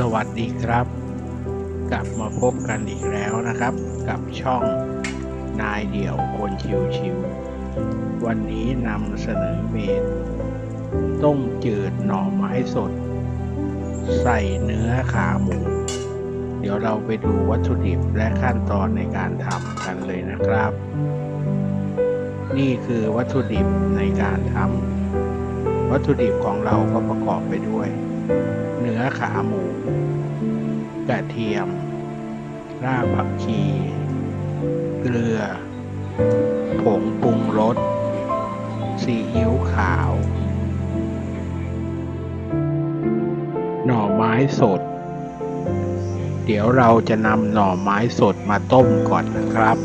สวัสดีครับ กลับมาพบกันอีกแล้วนะครับ กับช่องนายเดี่ยวคนชิวๆวันนี้นำเสนอเมนต้มจืดหน่อไม้สด ใส่เนื้อขาหมู เดี๋ยวเราไปดูวัตถุดิบและขั้นตอนในการทำกันเลยนะครับ นี่คือวัตถุดิบในการทำวัตถุดิบของเราก็ประกอบไปด้วย เนื้อขาหมู กระเทียม รากผักชี เกลือ ผงปรุงรส ซีอิ๊วขาว หน่อไม้สด เดี๋ยวเราจะนำหน่อไม้สดมาต้มก่อนนะครับ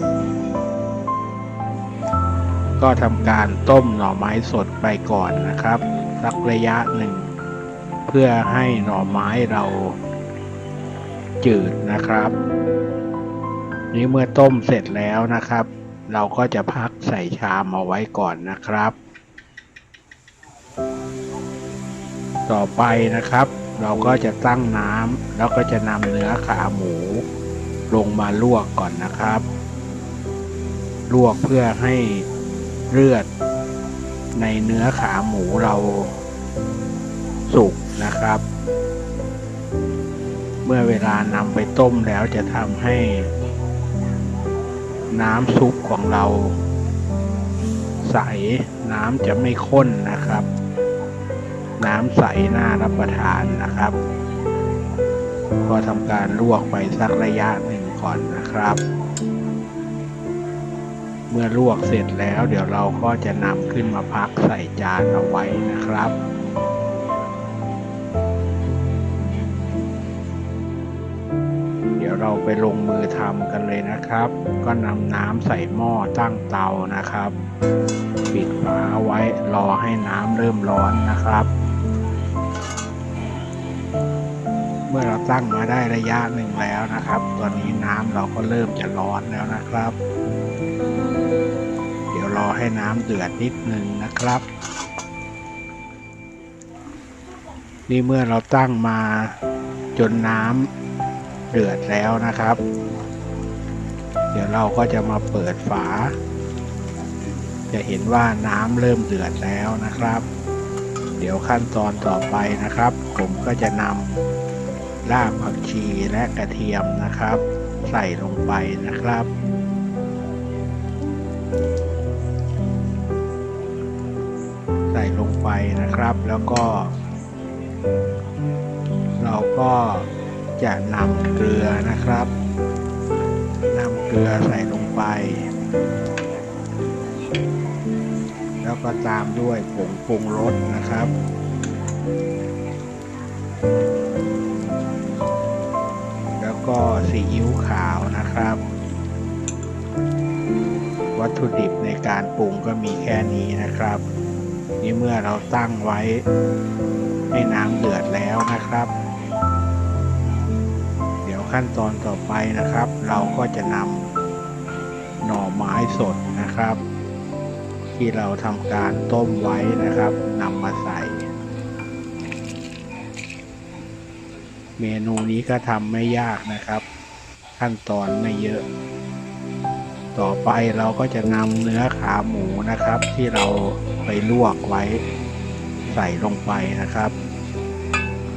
ก็ทำการต้มหน่อไม้สดไปก่อนนะครับ สักระยะหนึ่ง เพื่อให้หน่อไม้เราจืดนะครับ นี่เมื่อต้มเสร็จแล้วนะครับ เราก็จะพักใส่ชามเอาไว้ก่อนนะครับ ต่อไปนะครับ เราก็จะตั้งน้ำแล้วก็จะนำเนื้อขาหมู ลงมาลวกก่อนนะครับ ลวกเพื่อให้เลือดในเนื้อขาหมูเราสุก นะครับ เมื่อเวลานำไปต้มแล้วจะทำให้ น้ำซุปของเรา ใสน้ำจะไม่ข้นนะครับ น้ำใสน่ารับประทานนะครับ ก็ทำการลวกไปสักระยะหนึ่งก่อนนะครับ เมื่อลวกเสร็จแล้วเดี๋ยวเราก็จะนำขึ้นมาพักใส่จานเอาไว้นะครับ เราไปลงมือทำกันเลยนะครับ ก็นำน้ำใส่หม้อตั้งเตานะครับ ปิดฝาไว้รอให้น้ำเริ่มร้อนนะครับ เมื่อเราตั้งมาได้ระยะหนึ่งแล้วนะครับ ตอนนี้น้ำเราก็เริ่มจะร้อนแล้วนะครับ เดี๋ยวรอให้น้ำเดือดนิดหนึ่งนะครับนี่เมื่อเราตั้งมาจนน้ำ เดือดแล้วนะครับ เดี๋ยวเราก็จะมาเปิดฝา จะเห็นว่าน้ำเริ่มเดือดแล้วนะครับ เดี๋ยวขั้นตอนต่อไปนะครับ ผมก็จะนำรากผักชีและกระเทียมนะครับ ใส่ลงไปนะครับใส่ลงไปนะครับแล้วก็ เราก็ จะนำเกลือนะครับนำเกลือใส่ลงไป แล้วก็ตามด้วยผงปรุงรสนะครับแล้วก็ซีอิ๊วขาวนะครับ วัตถุดิบในการปรุงก็มีแค่นี้นะครับ นี่เมื่อเราตั้งไว้ให้น้ำเดือดแล้วนะครับ ขั้นตอนต่อไปนะครับ เราก็จะนำหน่อไม้สดนะครับ ที่เราทำการต้มไว้นะครับนำมาใส่ เมนูนี้ก็ทำไม่ยากนะครับ ขั้นตอนไม่เยอะ ต่อไปเราก็จะนำเนื้อขาหมูนะครับ ที่เราไปลวกไว้ใส่ลงไปนะครับ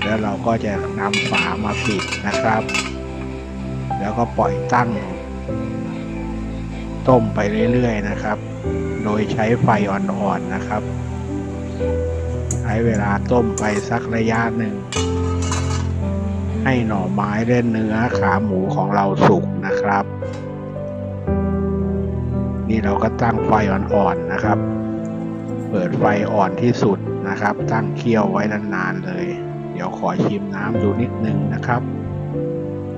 แล้วเราก็จะนำฝามาปิดนะครับ แล้วก็ปล่อยตั้ง ต้มไปเรื่อยๆนะครับ โดยใช้ไฟอ่อนๆนะครับ ใช้เวลาต้มไปสักระยะหนึ่ง ให้หน่อไม้และเนื้อขาหมูของเราสุกนะครับ นี่เราก็ตั้งไฟอ่อนๆนะครับ เปิดไฟอ่อนที่สุดนะครับ ตั้งเคี่ยวไว้นานๆเลย เดี๋ยวขอชิมน้ำดูนิดนึงนะครับ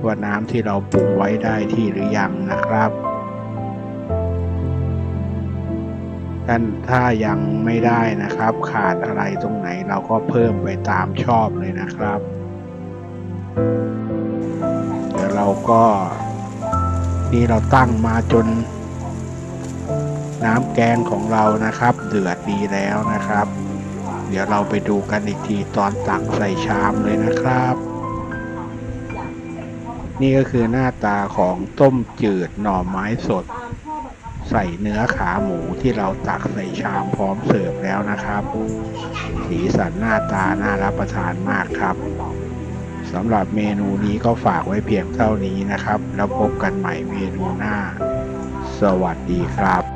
ว่าน้ำที่เราปรุงไว้ได้ที่หรือยังนะครับท่านถ้ายังไม่ได้นะครับ ขาดอะไรตรงไหนเราก็เพิ่มไปตามชอบเลยนะครับเดี๋ยวเราก็นี่เราตั้งมาจน น้ำแกงของเรานะครับ เดือดดีแล้วนะครับ เดี๋ยวเราไปดูกันอีกทีตอนตักใส่ชามเลยนะครับ นี่ก็คือหน้าตาของต้มจืดหน่อไม้สด ใส่เนื้อขาหมูที่เราตักใส่ชามพร้อมเสิร์ฟแล้วนะครับ สีสันหน้าตาน่ารับประทานมากครับสำหรับเมนูนี้ก็ฝากไว้เพียงเท่านี้นะครับ แล้วพบกันใหม่เมนูหน้า สวัสดีครับ